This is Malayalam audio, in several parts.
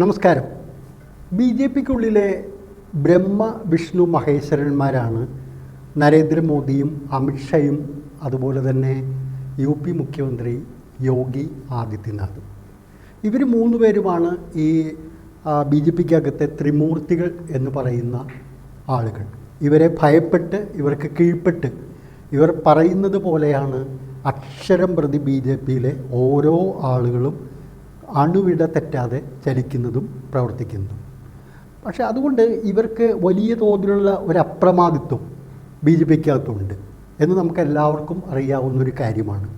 നമസ്കാരം. ബി ജെ പിക്കുള്ളിലെ ബ്രഹ്മ വിഷ്ണു മഹേശ്വരന്മാരാണ് നരേന്ദ്രമോദിയും അമിത്ഷയും അതുപോലെ തന്നെ യു പി മുഖ്യമന്ത്രി യോഗി ആദിത്യനാഥും. ഇവർ മൂന്ന് പേരുമാണ് ഈ ബി ജെ പിക്കകത്തെ ത്രിമൂർത്തികൾ എന്ന് പറയുന്ന ആളുകൾ. ഇവരെ ഭയപ്പെട്ട് ഇവർക്ക് കീഴ്പ്പെട്ട് ഇവർ പറയുന്നത് പോലെയാണ് അക്ഷരം പ്രതി ബി ജെ പിയിലെ ഓരോ ആളുകളും അണുവിട തെറ്റാതെ ചലിക്കുന്നതും പ്രവർത്തിക്കുന്നതും. പക്ഷെ അതുകൊണ്ട് ഇവർക്ക് വലിയ തോതിലുള്ള ഒരു അപ്രമാദിത്വം ബി ജെ പിക്കകത്തുണ്ട് എന്ന് നമുക്ക് എല്ലാവർക്കും അറിയാവുന്ന ഒരു കാര്യമാണ്.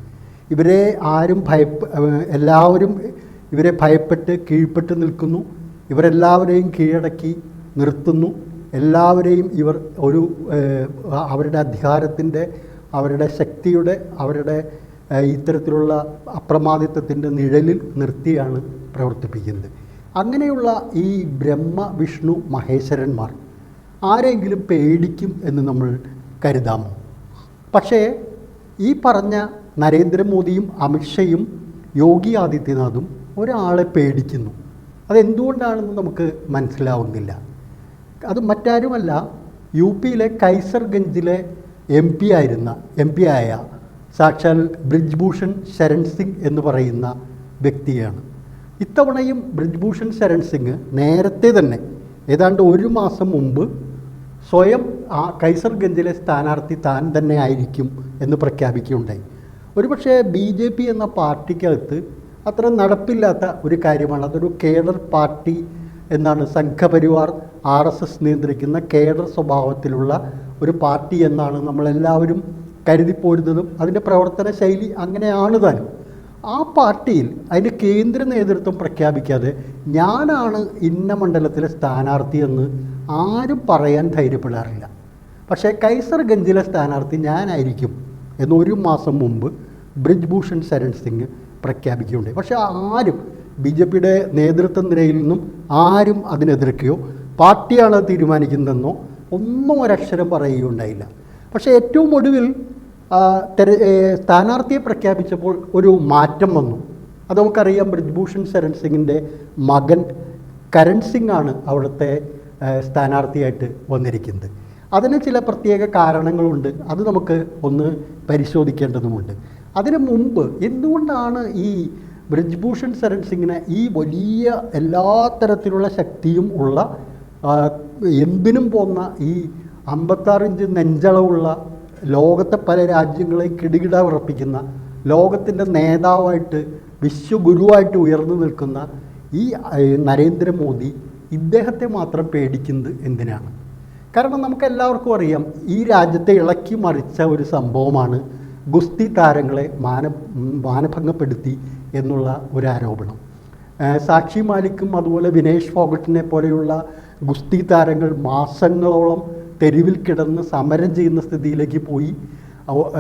ഇവരെ ആരും ഭയപ്പ എല്ലാവരും ഇവരെ ഭയപ്പെട്ട് കീഴ്പ്പെട്ട് നിൽക്കുന്നു. ഇവരെല്ലാവരെയും കീഴടക്കി നിർത്തുന്നു. എല്ലാവരെയും ഇവർ ഒരു അവരുടെ അധികാരത്തിന്റെ അവരുടെ ശക്തിയുടെ അവരുടെ ഇത്തരത്തിലുള്ള അപ്രമാദിത്വത്തിന്റെ നിഴലിൽ നിർത്തിയാണ് പ്രവർത്തിപ്പിക്കുന്നത്. അങ്ങനെയുള്ള ഈ ബ്രഹ്മ വിഷ്ണു മഹേശ്വരന്മാർ ആരെങ്കിലും പേടിക്കും എന്ന് നമ്മൾ കരുതാമോ? പക്ഷേ ഈ പറഞ്ഞ നരേന്ദ്രമോദിയും അമിത്ഷയും യോഗി ആദിത്യനാഥും ഒരാളെ പേടിക്കുന്നു. അതെന്തുകൊണ്ടാണെന്ന് നമുക്ക് മനസ്സിലാവുന്നില്ല. അത് മറ്റാരുമല്ല യു പിയിലെ കൈസർഗഞ്ചിലെ എം പി ആയിരുന്ന എം പി ആയ സാക്ഷാൽ ബ്രിജ്ഭൂഷൺ ശരൺ സിംഗ് എന്ന് പറയുന്ന വ്യക്തിയാണ്. ഇത്തവണയും ബ്രിജ്ഭൂഷൺ ശരൺ സിംഗ് നേരത്തെ തന്നെ ഏതാണ്ട് ഒരു മാസം മുമ്പ് സ്വയം ആ കൈസർഗഞ്ചിലെ സ്ഥാനാർത്ഥി താൻ തന്നെ ആയിരിക്കും എന്ന് പ്രഖ്യാപിക്കുകയുണ്ടായി. ഒരുപക്ഷെ ബി ജെ പി എന്ന പാർട്ടിക്കകത്ത് അത്ര നടപ്പില്ലാത്ത ഒരു കാര്യമാണ്. അതൊരു കേഡർ പാർട്ടി എന്നാണ് സംഘപരിവാർ ആർ എസ് എസ് നിയന്ത്രിക്കുന്ന കേഡർ സ്വഭാവത്തിലുള്ള ഒരു പാർട്ടി എന്നാണ് നമ്മളെല്ലാവരും കരുതിപ്പോരുന്നതും അതിന്റെ പ്രവർത്തന ശൈലി അങ്ങനെയാണ് താനും. ആ പാർട്ടിയിൽ അതിന്റെ കേന്ദ്ര നേതൃത്വം പ്രഖ്യാപിക്കാതെ ഞാനാണ് ഇന്ന മണ്ഡലത്തിലെ സ്ഥാനാർത്ഥിയെന്ന് ആരും പറയാൻ ധൈര്യപ്പെടാറില്ല. പക്ഷേ കൈസർഗഞ്ചിലെ സ്ഥാനാർത്ഥി ഞാനായിരിക്കും എന്ന് ഒരു മാസം മുമ്പ് ബ്രിജ്ഭൂഷൺ ശരൺ സിംഗ് പ്രഖ്യാപിക്കുകയുണ്ടായി. പക്ഷേ ആരും ബി ജെ പിയുടെ നേതൃത്വ നിരയിൽ നിന്നും ആരും അതിനെതിർക്കുകയോ പാർട്ടിയാണ് തീരുമാനിക്കുന്നതെന്നോ ഒന്നും ഒരക്ഷരം പറയുകയുണ്ടായില്ല. പക്ഷേ ഏറ്റവും ഒടുവിൽ സ്ഥാനാർത്ഥിയെ പ്രഖ്യാപിച്ചപ്പോൾ ഒരു മാറ്റം വന്നു. അത് നമുക്കറിയാം ബ്രിജ്ഭൂഷൺ ശരൺ സിംഗിന്റെ മകൻ കരൺ സിംഗ് ആണ് അവിടുത്തെ സ്ഥാനാർത്ഥിയായിട്ട് വന്നിരിക്കുന്നത്. അതിന് ചില പ്രത്യേക കാരണങ്ങളുണ്ട്. അത് നമുക്ക് ഒന്ന് പരിശോധിക്കേണ്ടതുമുണ്ട്. അതിനു മുമ്പ് എന്തുകൊണ്ടാണ് ഈ ബ്രിജ്ഭൂഷൺ ശരൺ സിംഗിന് ഈ വലിയ എല്ലാ തരത്തിലുള്ള ശക്തിയും ഉള്ള എന്തിനും പോന്ന ഈ അമ്പത്താറ് ഇഞ്ച് നെഞ്ചളവുള്ള ലോകത്തെ പല രാജ്യങ്ങളെയും കിടുകിട ഉറപ്പിക്കുന്ന ലോകത്തിന്റെ നേതാവായിട്ട് വിശ്വഗുരുവായിട്ട് ഉയർന്നു നിൽക്കുന്ന ഈ നരേന്ദ്രമോദി ഇദ്ദേഹത്തെ മാത്രം പേടിക്കുന്നത് എന്തിനാണ്? കാരണം നമുക്ക് എല്ലാവർക്കും അറിയാം ഈ രാജ്യത്തെ ഇളക്കി മറിച്ച ഒരു സംഭവമാണ് ഗുസ്തി താരങ്ങളെ മാന മാനഭംഗപ്പെടുത്തി എന്നുള്ള ഒരു ആരോപണം സാക്ഷി മാലിക്കും അതുപോലെ വിനേഷ് ഫോഗട്ടിനെ പോലെയുള്ള ഗുസ്തി താരങ്ങൾ മാസങ്ങളോളം തെരുവിൽ കിടന്ന് സമരം ചെയ്യുന്ന സ്ഥിതിയിലേക്ക് പോയി.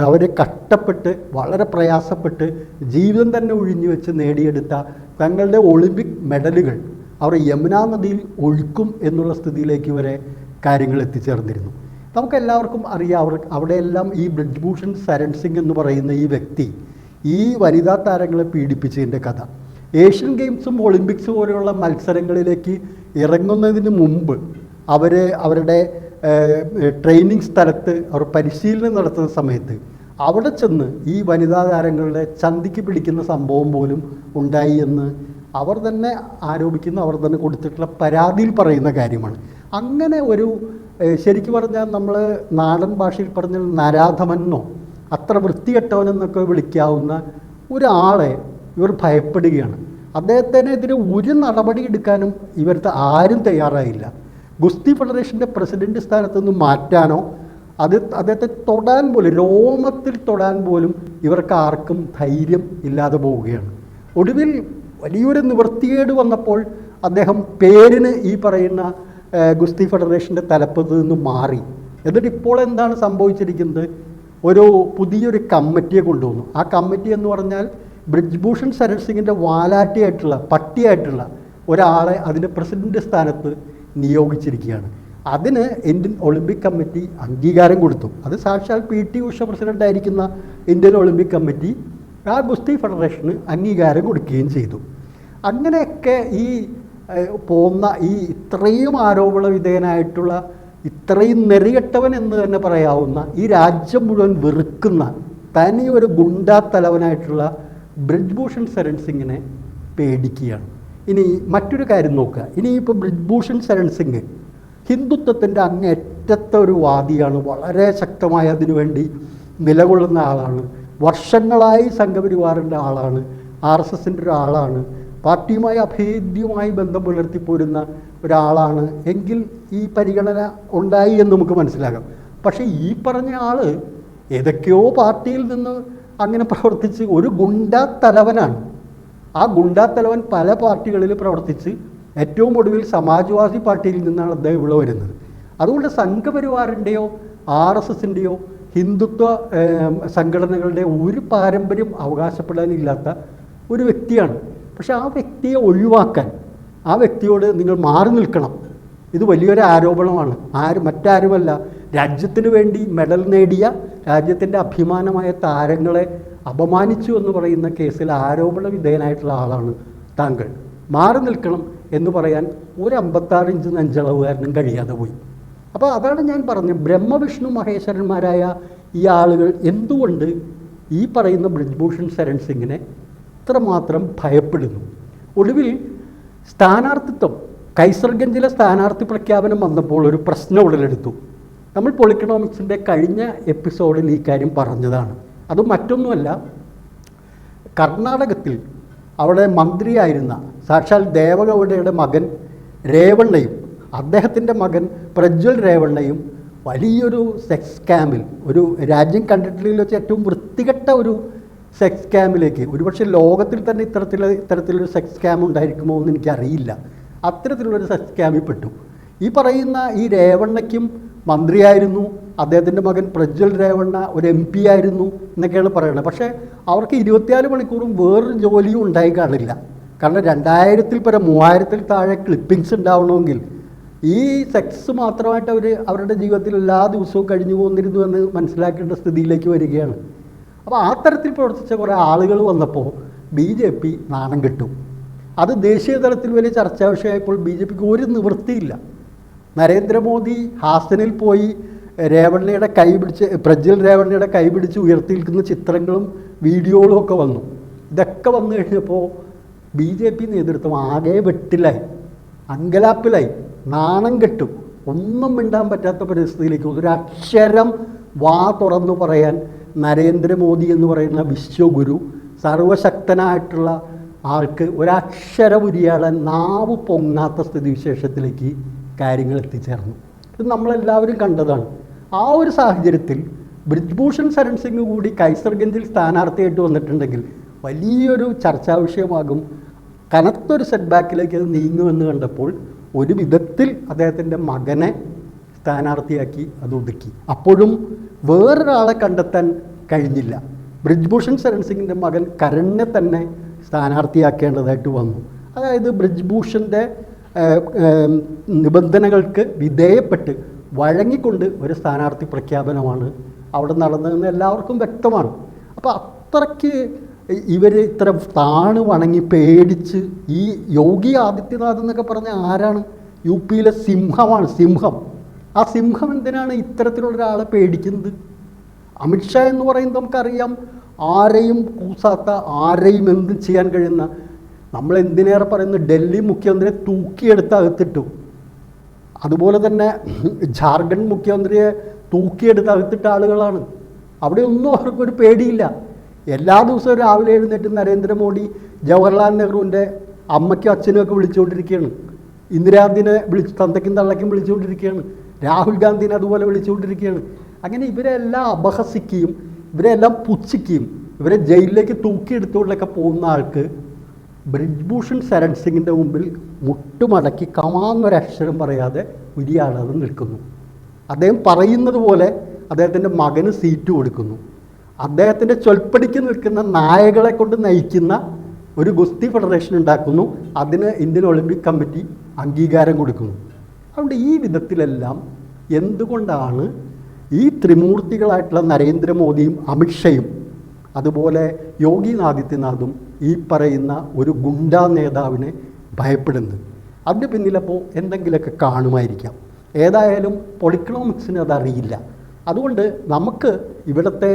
അവരെ കഷ്ടപ്പെട്ട് വളരെ പ്രയാസപ്പെട്ട് ജീവിതം തന്നെ ഒഴിഞ്ഞു വെച്ച് നേടിയെടുത്ത തങ്ങളുടെ ഒളിമ്പിക് മെഡലുകൾ അവർ യമുനാ നദിയിൽ ഒഴുക്കും എന്നുള്ള സ്ഥിതിയിലേക്ക് വരെ കാര്യങ്ങൾ എത്തിച്ചേർന്നിരുന്നു. നമുക്കെല്ലാവർക്കും അറിയാം അവർ അവിടെയെല്ലാം ഈ ബ്രിജ്ഭൂഷൺ സരൺ സിംഗ് എന്ന് പറയുന്ന ഈ വ്യക്തി ഈ വനിതാ താരങ്ങളെ പീഡിപ്പിച്ചതിന്റെ കഥ. ഏഷ്യൻ ഗെയിംസും ഒളിമ്പിക്സ് പോലെയുള്ള മത്സരങ്ങളിലേക്ക് ഇറങ്ങുന്നതിന് മുമ്പ് അവർ അവരുടെ ട്രെയിനിങ് സ്ഥലത്ത് അവർ പരിശീലനം നടത്തുന്ന സമയത്ത് അവിടെ ചെന്ന് ഈ വനിതാ താരങ്ങളുടെ ചന്തിക്ക് പിടിക്കുന്ന സംഭവം പോലും ഉണ്ടായി എന്ന് അവർ തന്നെ ആരോപിക്കുന്ന അവർ തന്നെ കൊടുത്തിട്ടുള്ള പരാതിയിൽ പറയുന്ന കാര്യമാണ്. അങ്ങനെ ഒരു ശരിക്കും പറഞ്ഞാൽ നമ്മൾ നാടൻ ഭാഷയിൽ പറഞ്ഞാൽ നരാധമെന്നോ അത്ര വൃത്തികെട്ടവനെന്നൊക്കെ വിളിക്കാവുന്ന ഒരാളെ ഇവർ ഭയപ്പെടുകയാണ്. അദ്ദേഹത്തിനെതിരെ ഒരു നടപടി എടുക്കാനും ഇവർക്ക് ആരും തയ്യാറായില്ല. ഗുസ്തി ഫെഡറേഷന്റെ പ്രസിഡന്റ് സ്ഥാനത്ത് നിന്ന് മാറ്റാനോ അത് അദ്ദേഹത്തെ തൊടാൻ പോലും രോമത്തിൽ തൊടാൻ പോലും ഇവർക്ക് ആർക്കും ധൈര്യം ഇല്ലാതെ പോവുകയാണ്. ഒടുവിൽ വലിയൊരു നിവൃത്തികേട് വന്നപ്പോൾ അദ്ദേഹം പേരിന് ഈ പറയുന്ന ഗുസ്തി ഫെഡറേഷന്റെ തലപ്പത്ത് നിന്ന് മാറി. എന്നിട്ട് ഇപ്പോൾ എന്താണ് സംഭവിച്ചിരിക്കുന്നത്? ഒരു പുതിയൊരു കമ്മിറ്റിയെ കൊണ്ടുവന്നു. ആ കമ്മിറ്റി എന്ന് പറഞ്ഞാൽ ബ്രിജ്ഭൂഷൺ ശരൺ സിംഗിന്റെ വാലാട്ടിയായിട്ടുള്ള പട്ടിയായിട്ടുള്ള ഒരാളെ അതിന്റെ പ്രസിഡന്റ് സ്ഥാനത്ത് നിയോഗിച്ചിരിക്കുകയാണ്. അതിന് ഇന്ത്യൻ ഒളിമ്പിക് കമ്മിറ്റി അംഗീകാരം കൊടുത്തു. അത് സാക്ഷാൽ പി ടി ഉഷ പ്രസിഡന്റ് ആയിരിക്കുന്ന ഇന്ത്യൻ ഒളിമ്പിക് കമ്മിറ്റി ആ ഗുസ്തി ഫെഡറേഷന് അംഗീകാരം കൊടുക്കുകയും ചെയ്തു. അങ്ങനെയൊക്കെ ഈ പോകുന്ന ഈ ഇത്രയും ആരോപണ വിധേയനായിട്ടുള്ള ഇത്രയും നെറികെട്ടവൻ എന്ന് തന്നെ പറയാവുന്ന ഈ രാജ്യം മുഴുവൻ വെറുക്കുന്ന തനി ഒരു ഗുണ്ടാ തലവനായിട്ടുള്ള ബ്രിജ്ഭൂഷൺ ശരൺ സിംഗിനെ പേടിക്കുകയാണ്. ഇനി മറ്റൊരു കാര്യം നോക്കുക. ഇനി ഇപ്പോൾ ബ്രിജ്ഭൂഷൺ ശരൺ സിംഗ് ഹിന്ദുത്വത്തിന്റെ അങ്ങേറ്റത്തെ ഒരു വാദിയാണ്. വളരെ ശക്തമായ അതിനുവേണ്ടി നിലകൊള്ളുന്ന ആളാണ്. വർഷങ്ങളായി സംഘപരിവാറിന്റെ ആളാണ്. ആർ എസ് എസിന്റെ ഒരാളാണ് പാർട്ടിയുമായി അഭേദ്യമായി ബന്ധം പുലർത്തിപ്പോരുന്ന ഒരാളാണ്. എങ്കിൽ ഈ പരിഗണന ഉണ്ടായി എന്ന് നമുക്ക് മനസ്സിലാകാം. പക്ഷേ ഈ പറഞ്ഞ ആൾ ഏതൊക്കെയോ പാർട്ടിയിൽ നിന്ന് അങ്ങനെ പ്രവർത്തിച്ച് ഒരു ഗുണ്ട തലവനാണ്. ആ ഗുണ്ടാ തലവൻ പല പാർട്ടികളിൽ പ്രവർത്തിച്ച് ഏറ്റവും ഒടുവിൽ സമാജ്വാദി പാർട്ടിയിൽ നിന്നാണ് അദ്ദേഹം ഇവിടെ വരുന്നത്. അതുകൊണ്ട് സംഘപരിവാറിന്റെയോ ആർ എസ് എസിന്റെയോ ഹിന്ദുത്വ സംഘടനകളുടെ ഒരു പാരമ്പര്യം അവകാശപ്പെടാനില്ലാത്ത ഒരു വ്യക്തിയാണ്. പക്ഷേ ആ വ്യക്തിയെ ഒഴിവാക്കാൻ ആ വ്യക്തിയോട് നിങ്ങൾ മാറി നിൽക്കണം. ഇത് വലിയൊരു ആരോപണമാണ്. ആര് മറ്റാരുമല്ല. രാജ്യത്തിന് വേണ്ടി മെഡൽ നേടിയ രാജ്യത്തിന്റെ അഭിമാനമായ താരങ്ങളെ അപമാനിച്ചു എന്ന് പറയുന്ന കേസിൽ ആരോപണ വിധേയനായിട്ടുള്ള ആളാണ് താങ്കൾ. മാറി നിൽക്കണം എന്ന് പറയാൻ ഒരു അമ്പത്താറ് ഇഞ്ച് നെഞ്ചളവുകാരനും കഴിയാതെ പോയി. അപ്പോൾ അതാണ് ഞാൻ പറഞ്ഞത്. ബ്രഹ്മവിഷ്ണു മഹേശ്വരന്മാരായ ഈ ആളുകൾ എന്തുകൊണ്ട് ഈ പറയുന്ന ബ്രിജ്ഭൂഷൺ ശരൺ സിംഗിനെ ഇത്രമാത്രം ഭയപ്പെടുന്നു? ഒടുവിൽ സ്ഥാനാർത്ഥിത്വം കൈസർഗഞ്ചിലെ സ്ഥാനാർത്ഥി പ്രഖ്യാപനം വന്നപ്പോൾ ഒരു പ്രശ്നം ഉടലെടുത്തു. നമ്മൾ പൊളിക്കണോമിക്സിന്റെ കഴിഞ്ഞ എപ്പിസോഡിൽ ഈ കാര്യം പറഞ്ഞതാണ്. അത് മറ്റൊന്നുമല്ല. കർണാടകത്തിൽ അവിടെ മന്ത്രിയായിരുന്ന സാക്ഷാൽ ദേവഗൗഡയുടെ മകൻ രേവണ്ണയും അദ്ദേഹത്തിന്റെ മകൻ പ്രജ്വൽ രേവണ്ണയും വലിയൊരു സെക്സ് സ്കാമിൽ ഒരു രാജ്യം കണ്ടിട്ടുള്ളതിൽ വെച്ച് ഏറ്റവും വൃത്തികെട്ട ഒരു സെക്സ് സ്കാമിലേക്ക് ഒരുപക്ഷെ ലോകത്തിൽ തന്നെ ഇത്തരത്തിലുള്ള ഇത്തരത്തിലൊരു സെക്സ് സ്കാം ഉണ്ടായിരിക്കുമോ എന്ന് എനിക്കറിയില്ല. അത്തരത്തിലുള്ളൊരു സെക്സ് സ്കാമിൽ പെട്ടു. ഈ പറയുന്ന ഈ രേവണ്ണയ്ക്കും മന്ത്രിയായിരുന്നു. അദ്ദേഹത്തിന്റെ മകൻ പ്രജ്വൽ രേവണ്ണ ഒരു എം പി ആയിരുന്നു എന്നൊക്കെയാണ് പറയുന്നത്. പക്ഷേ അവർക്ക് ഇരുപത്തിനാല് മണിക്കൂറും വേറൊരു ജോലിയും ഉണ്ടായി കാണില്ല. കാരണം രണ്ടായിരത്തിൽ പരം മൂവായിരത്തിൽ താഴെ ക്ലിപ്പിംഗ്സ് ഉണ്ടാവണമെങ്കിൽ ഈ സെക്സ് മാത്രമായിട്ട് അവർ അവരുടെ ജീവിതത്തിൽ എല്ലാ ദിവസവും കഴിഞ്ഞു പോകുന്നിരുന്നു എന്ന് മനസ്സിലാക്കേണ്ട സ്ഥിതിയിലേക്ക് വരികയാണ്. അപ്പോൾ ആ തരത്തിൽ പ്രവർത്തിച്ച കുറേ ആളുകൾ വന്നപ്പോൾ ബി ജെ പി നാണം കിട്ടും. അത് ദേശീയ തലത്തിൽ വലിയ ചർച്ചാ വിഷയമായപ്പോൾ ബി ജെ പിക്ക് ഒരു നിവൃത്തിയില്ല. നരേന്ദ്രമോദി ഹാസനിൽ പോയി രേവണ്ണയുടെ കൈ പിടിച്ച് പ്രജ്വൽ രേവണ്ണയുടെ കൈ പിടിച്ച് ഉയർത്തി നിൽക്കുന്ന ചിത്രങ്ങളും വീഡിയോകളും ഒക്കെ വന്നു. ഇതൊക്കെ വന്നു കഴിഞ്ഞപ്പോൾ ബി ജെ പി നേതൃത്വം ആകെ വെട്ടിലായി. അങ്കലാപ്പിലായി. നാണം കെട്ടും. ഒന്നും മിണ്ടാൻ പറ്റാത്ത പരിസ്ഥിതിയിലേക്ക് ഒരു അക്ഷരം വാ തുറന്നു പറയാൻ നരേന്ദ്രമോദി എന്ന് പറയുന്ന വിശ്വഗുരു സർവശക്തനായിട്ടുള്ള ആൾക്ക് ഒരക്ഷരം ഉരിയാടാൻ നാവ് പൊങ്ങാത്ത സ്ഥിതിവിശേഷത്തിലേക്ക് കാര്യങ്ങൾ എത്തിച്ചേർന്നു. ഇത് നമ്മളെല്ലാവരും കണ്ടതാണ്. ആ ഒരു സാഹചര്യത്തിൽ ബ്രിജ്ഭൂഷൺ ശരൺ സിംഗ് കൂടി കൈസർഗഞ്ചിൽ സ്ഥാനാർത്ഥിയായിട്ട് വന്നിട്ടുണ്ടെങ്കിൽ വലിയൊരു ചർച്ചാ വിഷയമാകും. കനത്തൊരു സെറ്റ് ബാക്കിലേക്ക് അത് നീങ്ങുമെന്ന് കണ്ടപ്പോൾ ഒരു വിധത്തിൽ അദ്ദേഹത്തിന്റെ മകനെ സ്ഥാനാർത്ഥിയാക്കി അത് ഒതുക്കി. അപ്പോഴും വേറൊരാളെ കണ്ടെത്താൻ കഴിഞ്ഞില്ല. ബ്രിജ്ഭൂഷൺ ശരൺ സിംഗിന്റെ മകൻ കരണിനെ തന്നെ സ്ഥാനാർത്ഥിയാക്കേണ്ടതായിട്ട് വന്നു. അതായത് ബ്രിജ്ഭൂഷന്റെ നിബന്ധനകൾക്ക് വിധേയപ്പെട്ട് വഴങ്ങിക്കൊണ്ട് ഒരു സ്ഥാനാർത്ഥി പ്രഖ്യാപനമാണ് അവിടെ നടന്നതെന്ന് എല്ലാവർക്കും വ്യക്തമാണ്. അപ്പോൾ അത്രയ്ക്ക് ഇവർ ഇത്ര താണ് വണങ്ങി പേടിച്ച് ഈ യോഗി ആദിത്യനാഥ് എന്നൊക്കെ പറഞ്ഞ ആരാണ്? യു പിയിലെ സിംഹമാണ് സിംഹം. ആ സിംഹം എന്തിനാണ് ഇത്തരത്തിലുള്ള ഒരാളെ പേടിക്കുന്നത്? അമിത്ഷാ എന്ന് പറയുന്നത് നമുക്കറിയാം ആരെയും കൂസാത്ത ആരെയും എന്തും ചെയ്യാൻ കഴിയുന്ന നമ്മൾ എന്തിനേറെ പറയുന്നു? ഡൽഹി മുഖ്യമന്ത്രിയെ തൂക്കിയെടുത്ത് അകത്തിട്ടു. അതുപോലെ തന്നെ ജാർഖണ്ഡ് മുഖ്യമന്ത്രിയെ തൂക്കിയെടുത്ത് അകത്തിട്ട ആളുകളാണ്. അവിടെ ഒന്നും അവർക്കൊരു പേടിയില്ല. എല്ലാ ദിവസവും രാവിലെ എഴുന്നേറ്റ് നരേന്ദ്രമോദി ജവഹർലാൽ നെഹ്റുവിന്റെ അമ്മയ്ക്കും അച്ഛനും ഒക്കെ വിളിച്ചുകൊണ്ടിരിക്കുകയാണ്. ഇന്ദിരാഗാന്ധിനെ വിളിച്ച് തന്തയ്ക്കും തള്ളയ്ക്കും വിളിച്ചുകൊണ്ടിരിക്കുകയാണ്. രാഹുൽ ഗാന്ധിനെ അതുപോലെ വിളിച്ചുകൊണ്ടിരിക്കുകയാണ്. അങ്ങനെ ഇവരെല്ലാം അപഹസിക്കുകയും ഇവരെല്ലാം പുച്ഛിക്കുകയും ഇവരെ ജയിലിലേക്ക് തൂക്കിയെടുത്തുകൊണ്ടൊക്കെ പോകുന്ന ആൾക്ക് ബ്രിജ്ഭൂഷൺ ശരൺ സിംഗിന്റെ മുമ്പിൽ മുട്ടുമടക്കി കമാന്നൊരക്ഷരം പറയാതെ ഉരിയാടാതെ നിൽക്കുന്നു. അദ്ദേഹം പറയുന്നത് പോലെ അദ്ദേഹത്തിന്റെ മകന് സീറ്റ് കൊടുക്കുന്നു. അദ്ദേഹത്തിന്റെ ചൊൽപ്പടിക്ക് നിൽക്കുന്ന നായകളെ കൊണ്ട് നയിക്കുന്ന ഒരു ഗുസ്തി ഫെഡറേഷൻ ഉണ്ടാക്കുന്നു. അതിന് ഇന്ത്യൻ ഒളിമ്പിക് കമ്മിറ്റി അംഗീകാരം കൊടുക്കുന്നു. അതുകൊണ്ട് ഈ വിധത്തിലെല്ലാം എന്തുകൊണ്ടാണ് ഈ ത്രിമൂർത്തികളായിട്ടുള്ള നരേന്ദ്രമോദിയും അമിത്ഷയും അതുപോലെ യോഗി ആദിത്യനാഥും ഈ പറയുന്ന ഒരു ഗുണ്ടാ നേതാവിനെ ഭയപ്പെടുന്നത്. അതിന്റെ പിന്നിലപ്പോൾ എന്തെങ്കിലുമൊക്കെ കാണുമായിരിക്കാം. ഏതായാലും പൊളിക്കണോമിക്സിന് അതറിയില്ല. അതുകൊണ്ട് നമുക്ക് ഇവിടുത്തെ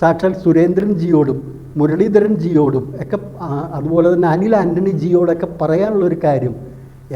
സാക്ഷാൽ സുരേന്ദ്രൻ ജിയോടും മുരളീധരൻ ജിയോടും ഒക്കെ അതുപോലെ തന്നെ അനിൽ ആന്റണി ജിയോടൊക്കെ പറയാനുള്ളൊരു കാര്യം.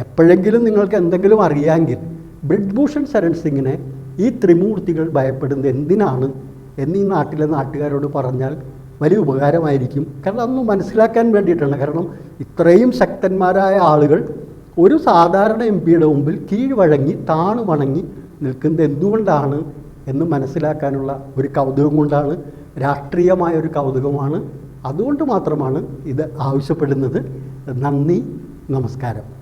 എപ്പോഴെങ്കിലും നിങ്ങൾക്ക് എന്തെങ്കിലും അറിയാമെങ്കിൽ ബ്രിഡ്ഭൂഷൺ ശരൺ സിംഗിനെ ഈ ത്രിമൂർത്തികൾ ഭയപ്പെടുന്നത് എന്തിനാണ് എന്നീ നാട്ടിലെ നാട്ടുകാരോട് പറഞ്ഞാൽ വലിയ ഉപകാരമായിരിക്കും. കാരണം അതൊന്ന് മനസ്സിലാക്കാൻ വേണ്ടിയിട്ടാണ്. കാരണം ഇത്രയും ശക്തന്മാരായ ആളുകൾ ഒരു സാധാരണ എം പിയുടെ മുമ്പിൽ കീഴ്വഴങ്ങി താണു വണങ്ങി നിൽക്കുന്നത് എന്തുകൊണ്ടാണ് എന്ന് മനസ്സിലാക്കാനുള്ള ഒരു കൗതുകം കൊണ്ടാണ് രാഷ്ട്രീയമായ ഒരു കൗതുകമാണ്. അതുകൊണ്ട് മാത്രമാണ് ഇത് ആവശ്യപ്പെടുന്നത്. നന്ദി നമസ്കാരം.